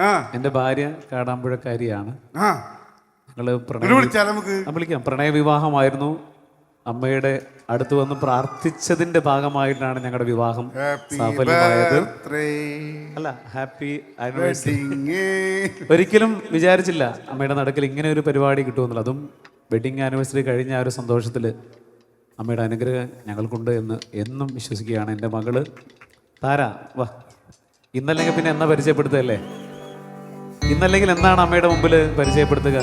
ആ. എന്റെ ഭാര്യ കാടാമ്പുഴക്കാരിയാണ്. ഞങ്ങൾ വിളിക്കാം പ്രണയ വിവാഹമായിരുന്നു അമ്മയുടെ അടുത്ത് വന്ന് പ്രാർത്ഥിച്ചതിന്റെ ഭാഗമായിട്ടാണ് ഞങ്ങളുടെ വിവാഹം സഫലമായത്. അല്ല ഹാപ്പി ആനിവേഴ്സറി ഒരിക്കലും വിചാരിച്ചില്ല അമ്മയുടെ നടക്കിൽ ഇങ്ങനെ ഒരു പരിപാടി കിട്ടുമെന്നുള്ളത്. അതും വെഡിങ് ആനിവേഴ്സറി കഴിഞ്ഞ ആ ഒരു സന്തോഷത്തിൽ അമ്മയുടെ അനുഗ്രഹം ഞങ്ങൾക്കുണ്ട് എന്ന് എന്നും വിശ്വസിക്കുകയാണ് എന്റെ മകൾ. താര വാ. ഇന്നല്ലെങ്കിൽ പിന്നെ എന്നാ പരിചയപ്പെടുത്തുകയല്ലേ ഇന്നല്ലെങ്കിൽ എന്താണ് അമ്മയുടെ മുമ്പിൽ പരിചയപ്പെടുത്തുക?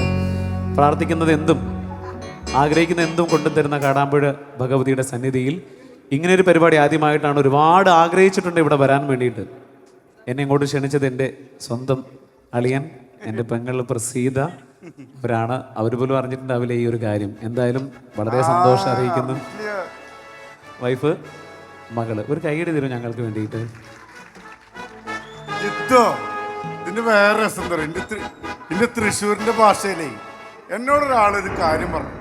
പ്രാർത്ഥിക്കുന്നത് എന്തും ആഗ്രഹിക്കുന്ന എന്തും കൊണ്ടുതരുന്ന കാടാമ്പുഴ ഭഗവതിയുടെ സന്നിധിയിൽ ഇങ്ങനൊരു പരിപാടി ആദ്യമായിട്ടാണ് ഒരുപാട് ആഗ്രഹിച്ചിട്ടുണ്ട് ഇവിടെ വരാൻ വേണ്ടിയിട്ട്. എന്നെ ഇങ്ങോട്ട് ക്ഷണിച്ചത് എന്റെ സ്വന്തം അളിയൻ എന്റെ പെങ്ങൾ പ്രസീത അവരാണ്. അവർ പോലും അറിഞ്ഞിട്ടുണ്ടാവില്ല ഈ ഒരു കാര്യം. എന്തായാലും വളരെ സന്തോഷം അറിയിക്കുന്നു. വൈഫ് മകൾ ഒരു കൈയടി തരും ഞങ്ങൾക്ക് വേണ്ടിയിട്ട്. ഇതോ ഇതിന്റെ വേറെ രസം എന്താ പറയുക? എന്റെ തൃശ്ശൂരിന്റെ ഭാഷയിലേ എന്നോടൊരാളൊരു കാര്യം പറഞ്ഞു.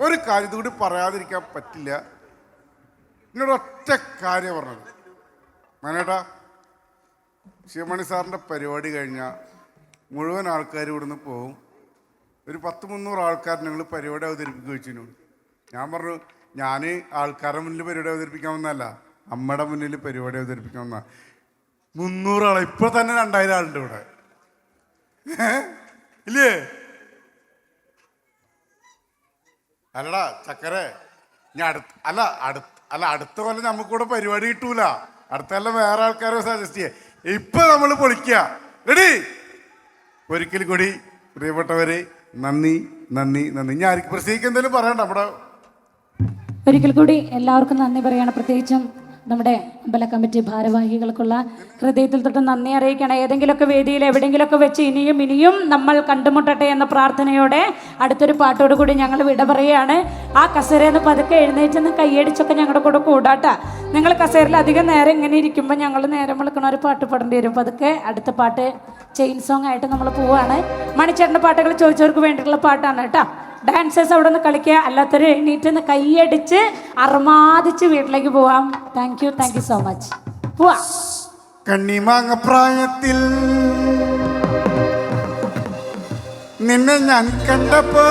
ഒരു കാര്യം ഇതുകൂടി പറയാതിരിക്കാൻ പറ്റില്ല. എന്നോട് ഒറ്റ കാര്യം പറഞ്ഞത്. മനേട്ടാ ശിവമണി സാറിന്റെ പരിപാടി കഴിഞ്ഞാൽ മുഴുവൻ ആൾക്കാർ ഇവിടുന്ന് പോകും ഒരു പത്ത് മുന്നൂറ് ആൾക്കാർ ഞങ്ങൾ പരിപാടി അവതരിപ്പിക്കുക വെച്ചിനു ഞാൻ പറഞ്ഞു ഞാൻ ആൾക്കാരുടെ മുന്നിൽ പരിപാടി അവതരിപ്പിക്കാമെന്നല്ല അമ്മയുടെ മുന്നിൽ പരിപാടി അവതരിപ്പിക്കാൻ വന്ന മുന്നൂറ് ആളെ ഇപ്പൊ തന്നെ രണ്ടായിരം ആളുണ്ട് ഇവിടെ? ഇല്ലേ? അല്ലടാ ചക്കരെ ഞാൻ അടുത്ത് അല്ല അടുത്ത് അല്ല അടുത്ത കൊല്ലം നമുക്കിവിടെ പരിപാടി കിട്ടൂല. അടുത്ത കൊല്ലം വേറെ ആൾക്കാരെ സജസ്റ്റ് ചെയ്യാം. ഇപ്പൊ നമ്മൾ പൊളിക്കുക റെഡി ഒരിക്കൽ കൂടി പ്രിയപ്പെട്ടവരെ നന്ദി നന്ദി നന്ദി. ഞാൻ പ്രത്യേകിച്ച് എന്തെങ്കിലും പറയണ്ട നമ്മുടെ ഒരിക്കൽ കൂടി എല്ലാവർക്കും നന്ദി പറയണം. പ്രത്യേകിച്ചും നമ്മുടെ അമ്പല കമ്മിറ്റി ഭാരവാഹികൾക്കുള്ള ഹൃദയത്തിൽ തൊട്ട് നന്ദി അറിയിക്കണം. ഏതെങ്കിലുമൊക്കെ വേദിയിൽ എവിടെയെങ്കിലുമൊക്കെ വെച്ച് ഇനിയും ഇനിയും നമ്മൾ കണ്ടുമുട്ടട്ടെ എന്ന പ്രാർത്ഥനയോടെ അടുത്തൊരു പാട്ടോട് കൂടി ഞങ്ങൾ വിട പറയുകയാണ്. ആ കസേരയെന്ന് പതുക്കെ എഴുന്നേറ്റെന്ന് കൈയടിച്ചൊക്കെ ഞങ്ങളുടെ കൂടെ കൂടാട്ട. നിങ്ങൾ കസേരയിൽ അധികം നേരം ഇങ്ങനെ ഇരിക്കുമ്പോൾ ഞങ്ങൾ നേരം വിളിക്കണ ഒരു പാട്ട് പാടേണ്ടി വരും. പതുക്കെ അടുത്ത പാട്ട് ചെയിൻ സോങ് ആയിട്ട് നമ്മൾ പോവാണ്. മണിച്ചേട്ടന്റെ പാട്ടുകൾ ചോദിച്ചവർക്ക് വേണ്ടിയിട്ടുള്ള പാട്ടാണ് കേട്ടോ. ഡാൻസേഴ്സ് അവിടെ നിന്ന് കളിക്കുക. അല്ലാത്തൊരു എണീറ്റ് നിന്ന് കൈയടിച്ച് അർമാദിച്ച് വീട്ടിലേക്ക് പോവാം. Thank you thank you so much പോവാ. കണ്ണിമാങ്ങ പ്രായത്തിൽ നിന്നെ ഞാൻ കണ്ടപ്പോ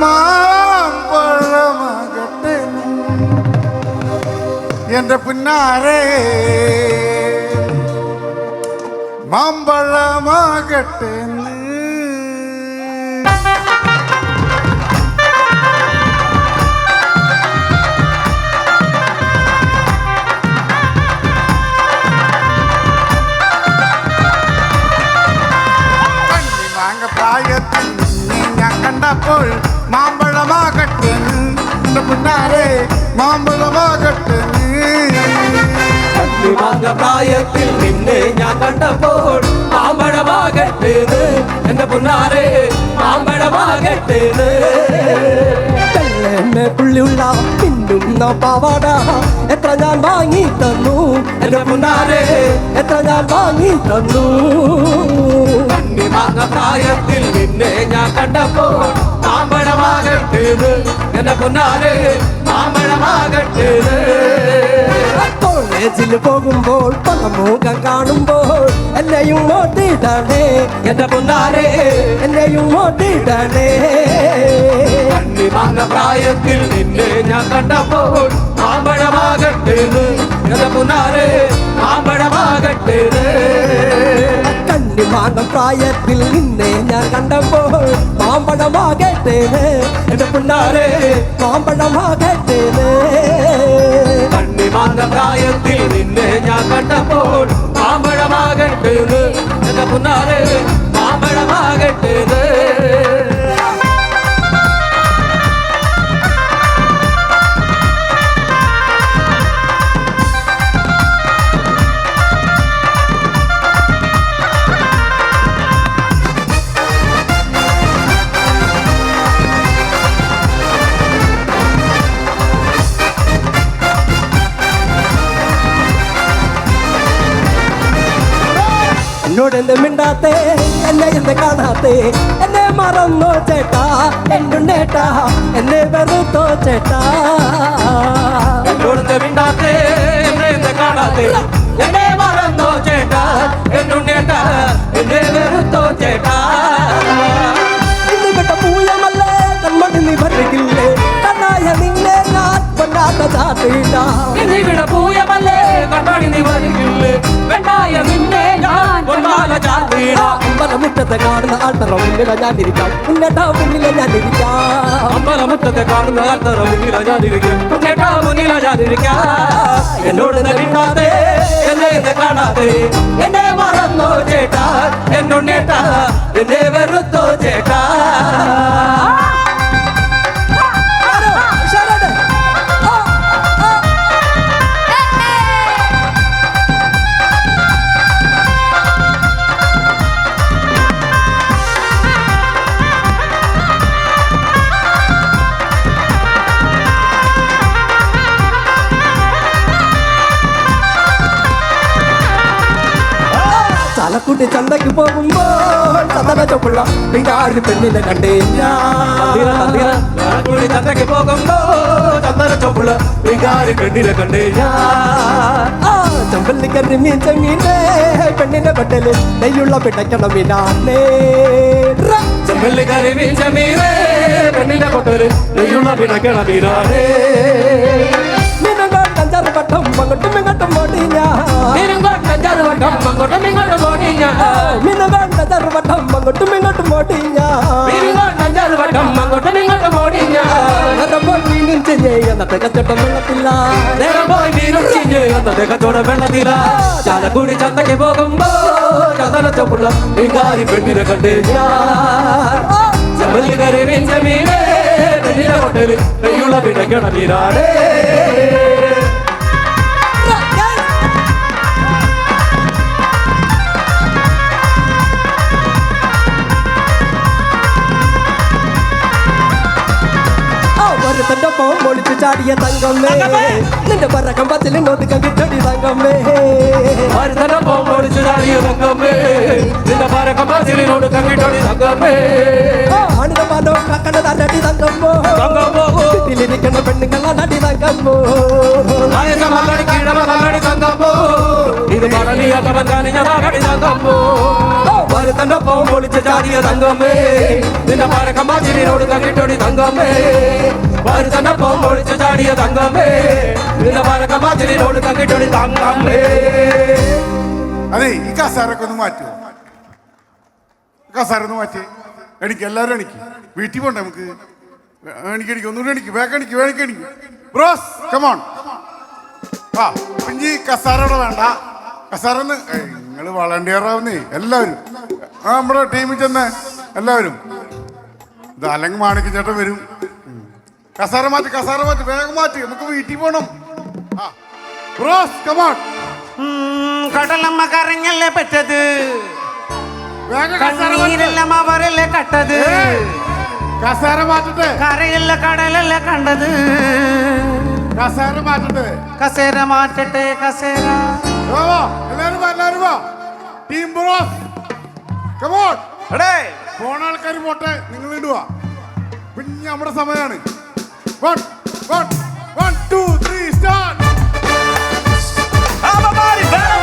മാമ്പഴമാകട്ടെ എന്റെ പിന്നാരെ മാമ്പഴമാകട്ടെ പ്രായത്തിൽ ഞാൻ കണ്ടപ്പോൾ മാമ്പഴമാകട്ടെ. പുന്നാരെ മാമ്പഴമാകട്ടെ. പ്രായത്തിൽ നിന്നെ ഞാൻ കണ്ടപ്പോൾ മാമ്പഴമാകട്ടേന്ന് എന്റെ പുന്നാരെ മാമ്പഴമാകട്ടേന്ന് എന്നെ പുള്ളിയുള്ള പിന്നുന്ന പാവാട. എത്ര ഞാൻ വാങ്ങി തന്നു. എന്റെ പുന്നാരെ എത്ര ഞാൻ വാങ്ങി തന്നു. കണ്ണിമാങ്ങ പ്രായത്തിൽ നിന്നെ ഞാൻ കണ്ടപ്പോൾ മാമ്പഴമാകട്ടേന്ന് എന്റെ പൊന്നാൽ മാമ്പഴമാകട്ടേന്ന് കോളേജിൽ പോകുമ്പോൾ പണമുഖം കാണുമ്പോൾ എന്നെയും ഓട്ടിടണേ എന്റെ പുന്നാരെ എന്നെയും ഓട്ടിടണേ കണ്ണിമാങ്ങ പ്രായത്തിൽ നിന്നെ ഞാൻ കണ്ടപ്പോൾ മാമ്പഴമാകട്ടേന്ന് എന്റെ പുന്നാരെ മാമ്പഴമാകട്ടേന്ന് കണ്ണിമാങ്ങ പ്രായത്തിൽ നിന്നെ ഞാൻ കണ്ടപ്പോൾ മാമ്പഴമാകട്ടേന് എന്റെ പിന്നാലെ മാമ്പഴമാകട്ടേന് കണ്ണിമാങ്ങ പ്രായത്തിൽ നിന്നെ ഞാൻ കണ്ടപ്പോൾ മാമ്പഴമാകട്ടേന്ന് എന്റെ പുന്നാരെ കൂടാത്തേ എന്നെ എന്ത് കാണാത്തേ? എന്നെ മറന്നോ ചേട്ടാ എന്നുണ്ടേട്ടാ എന്നെ വെറുത്തോ ചേട്ടാ? എന്നോടത്തെ മിണ്ടാത്തേ എന്നെ എന്ത് കാണാത്തേ? എന്നെ മറന്നോ ചേട്ടാ എന്നുണ്ടേട്ടാ എന്നെ വെറുത്തോ ചേട്ടാ? മൂയമല്ലേ കൺമണി നീ ഭരിക്കില്ലേ കണ്ണായ നിന്നെ ഞാൻ കൊണ്ടാത്ത ചാത്തില്ല ഇന്നിവിടെ പൂയമല്ലേ കണ്ണാടി നീ ഭരിക്കില്ലേ വേണ്ടായ നിന്നെ ചാത്തിടാം അമ്പലമുറ്റത്തെ കാണുന്ന ആൾത്തറ മുന്നില ഞാനിരിക്കാം. ഉന്നേട്ടാ മുന്നില ഞാനിരിക്കാം. അമ്പലമുറ്റത്തെ കാണുന്ന ആൾത്തറ മുന്നില ഞാനിരിക്കും. ചേട്ടാ മുന്നില ഞാനിരിക്കാം. എന്നോട് നടിക്കാതെ എന്നെ എന്നെ കാണാതെ എന്നെ മറന്നോ ചേട്ടാ എന്നുണ്ണേട്ടാ എന്നെ വെറുത്തോ ചേട്ടാ. പിങ്കാരി പെണ്ണിനെ കണ്ടേ. ഞാൻകൂടി ചന്തയ്ക്ക് പോകുമ്പോ ചന്ദന ചൊപ്പുള്ള വികാരി പെണ്ണിനെ കണ്ടേ ഞാൻ ചമ്പല്ലിക്കറി മീൻ ചെമ്മീനെ പെണ്ണിന്റെ പട്ടൽ നെയ്യുള്ള പിടയ്ക്കണം മീനാണേ ചമ്പല്ലി കറി വീഴ്ച മീനേ പെണ്ണിന്റെ പട്ടൽ നെയ്യുള്ള പിടയ്ക്കണം മീനാണേ വട്ടം അങ്ങോട്ടും ഇങ്ങോട്ടും ഓടിഞ്ഞ. ഞാൻ മീനുകൊണ്ടഞ്ചാറ് വട്ടം അങ്ങോട്ടും ഇങ്ങോട്ടും ഓടിഞ്ഞ. ഞാൻ അങ്ങോട്ടും ഇങ്ങോട്ടും ഞാൻ മീനുകൊണ്ടഞ്ചാറ് വട്ടം അങ്ങോട്ടും ഇങ്ങോട്ടും ഓടി ഞാൻ നേരമ്പോൾ മീനും ചെഞ്ഞേ എന്നത്തെ കച്ചവടം വെള്ളത്തില്ല നേരം പോയി മീനും ചിഞ്ഞ് അന്നത്തെ കച്ചവടം വെള്ളത്തില. ചാലക്കുടി ചന്തയ്ക്ക് പോകുമ്പോ ചന്ദന ചൊപ്പുള്ള വികാരി പെണ്ണിനെ കണ്ടേ ഞാൻ ചെമ്പല്ലിക്കറി വീഴ്ച മീനേ പെണ്ണിന്റെ കൊട്ടൽ നെയ്യുള്ള പിണക്കണ മീനാണേ ചാടിയ തങ്കമ്മേ നിന്റെ പറക്കം പച്ചിലും ഒതുക്കം കിട്ടടി തങ്കമ്മേ ഒരുത്തനെ പോമ്പൊളിച്ച് ചാടിയ തങ്കമ്മേ നിന്റെ പരക്കം പച്ചിലിനോട് കങ്ങിട്ടോടി തങ്കമ്മേ ആണിത മാനോ കക്കണ തരടി തങ്കമ്മോ തങ്കമ്മോ വീട്ടിലിരിക്കണ പെണ്ണുങ്ങളാ നടി തങ്കമ്മോ ആയക മല്ലടി കീഴവ നല്ലടി തങ്കമ്മോ ഇത് പടലിയാത്തവൻ കാണിഞ്ഞ നാഗടി തങ്കമ്മോ ഒരുത്തന്റെ പോമ്പൊളിച്ച് ചാടിയ തങ്കമ്മേ നിന്റെ പരക്കം പച്ചിലിനോട് കങ്ങിട്ടോടി തങ്കമ്മേ ഒരുത്തന്റെ ഒളിച്ചു ചാടിയ തങ്കമ്മേ. നിന്റെ പരക്കം പച്ചിലിനോട് കങ്ങിട്ടോടി തങ്കമ്മേ. അതെ ഈ കസാരൊക്കെ ഒന്ന് മാറ്റുമോ കസാര ഒന്ന് മാറ്റി എണിക്ക് എല്ലാവരും എണിക്ക്. വീട്ടിൽ പോണ്ട നമുക്ക്? എണിക്ക് എണിക്ക് ഒന്നുകൂടി എണിക്ക്. വേഗം എണിക്ക് വേഗം എണിക്ക് ബ്രോസ് കമോൺ ആ പിഞ്ചി കസാരയുടെ വേണ്ട. കസാര ഒന്ന് നിങ്ങൾ വളണ്ടിയർ ആവുന്നേ എല്ലാവരും. ആ നമ്മുടെ ടീമിൽ ചെന്ന് എല്ലാവരും. ഇത് അല്ലെങ്കിൽ മാണിക്ക് ചേട്ടൻ വരും. കസാര മാറ്റി കസാര മാറ്റി വേഗം മാറ്റി. നമുക്ക് വീട്ടിൽ പോണം. ആ. ബ്രോസ് കമോൺ കടലമ്മ കരഞ്ഞല്ലേ പറ്റത്? കണ്ണീരെല്ലാം അവരല്ലേ കട്ടത്? കസാര മാറ്റട്ടെ. കരയല്ല കടലല്ല കണ്ടത്? കസാര മാറ്റട്ടെ. കസേര മാറ്റട്ടെ കസേര. എല്ലാരും എല്ലാരും ടീം ബ്രോസ് കമോൺ പോണ ആൾക്കാർ പോട്ടെ നിങ്ങൾ ഇടുക പിന്നെ നമ്മുടെ സമയമാണ്. One, one, one, two, three, start. Everybody, better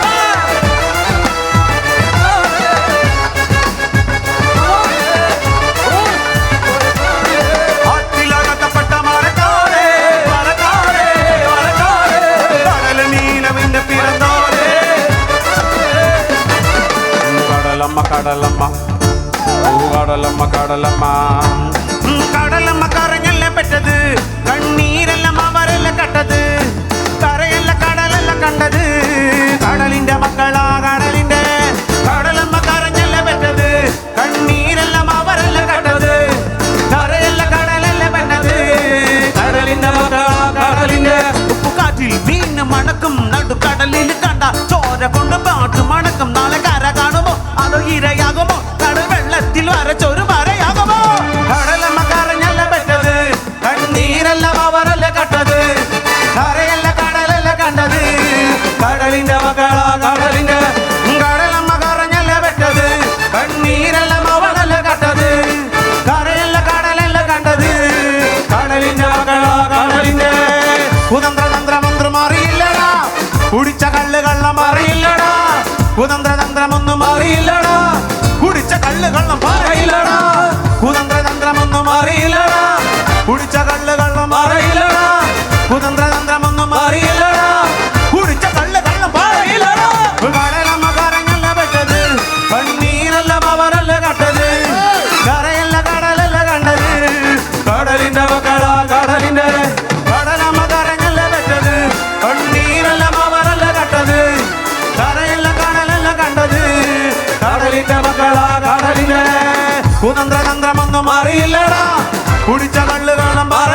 கடலம்மா கடலம்மா கடலம்மா കുതന്ത്രതന്ത്രമൊന്നും അറിയില്ലടാ. കുടിച്ച കള്ള് കള്ളം പറയില്ലടാ. കുതന്ത്രതന്ത്രമൊന്നും അറിയില്ലടാ. കുടിച്ച കള്ള് കള്ളം അറിയില്ലടാ കുതന്ത്രതന്ത്രമൊന്നും അറിയില്ലടാ. കുടിച്ച കള്ള് കള്ളം പറയില്ലടാ. കടലമ്മ കരങ്ങല്ല പെട്ടത് കണ്ണീരല്ല പവനല്ല?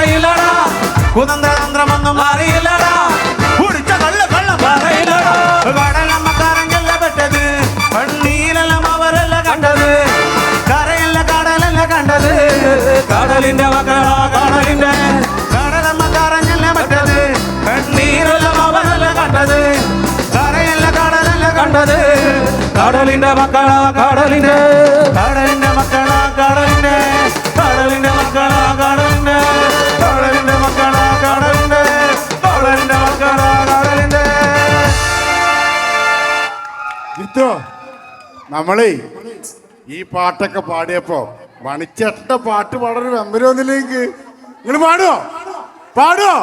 പറയില്ലടാ. കുതന്ത്ര തന്ത്രമൊന്നും അറിയില്ലടാ. കുടിച്ച കള്ള കള്ള പറയില്ലടാ. കടലമ്മ കരങ്ങല്ല പെട്ടത്. കണ്ണീരെല്ലാം അവരല്ല കണ്ടത്. കരയല്ല കടലല്ല കണ്ടത്. കടലിന്റെ മക്കളാ കടലിന്റെ. കടലമ്മ കരഞ്ഞല്ല പെട്ടത്. കണ്ണീരെല്ലാം അവരല്ല കണ്ടത്. കടലല്ല കണ്ടത്. കടലിന്റെ മക്കളാ കടലിന്റെ. നമ്മളേ ഈ പാട്ടൊക്കെ പാടിയപ്പോ മണിച്ചേട്ടന്റെ പാട്ട് പാടാൻ മെമ്മരി വന്നില്ലെങ്കിൽ നിങ്ങൾ പാടുവോ? പാടുവോ?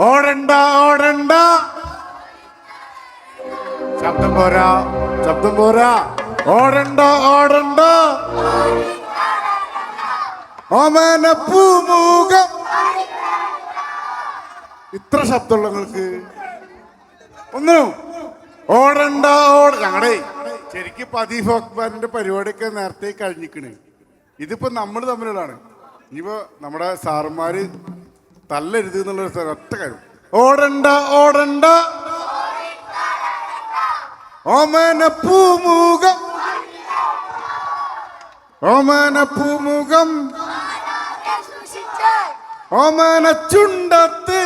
ഓടണ്ട ഓടണ്ട. ശബ്ദം പോരാ ശബ്ദം പോരാ. ഓടണ്ട ഓടണ്ട. ഓമന പൂമുഖം ഇത്ര ശബ്ദമുള്ള നിങ്ങൾക്ക്? ഒന്നും ഓടണ്ട ഓട ഞങ്ങളുടെ ശരിക്കും പതീഫ് അക്ബറിന്റെ പരിപാടിയൊക്കെ നേരത്തെ കഴിഞ്ഞിക്കണ്. ഇതിപ്പോ നമ്മൾ തമ്മിലുള്ളതാണ്. ഇനിയിപ്പോ നമ്മുടെ സാറുമാര് തല്ലരുത് എന്നുള്ള ഒരു ഒറ്റ കാര്യം. ഓടണ്ട ഓടണ്ട. ഓമന പൂമുഖം ഓമന പൂമുഖം ഓമന ചുണ്ടത്ത്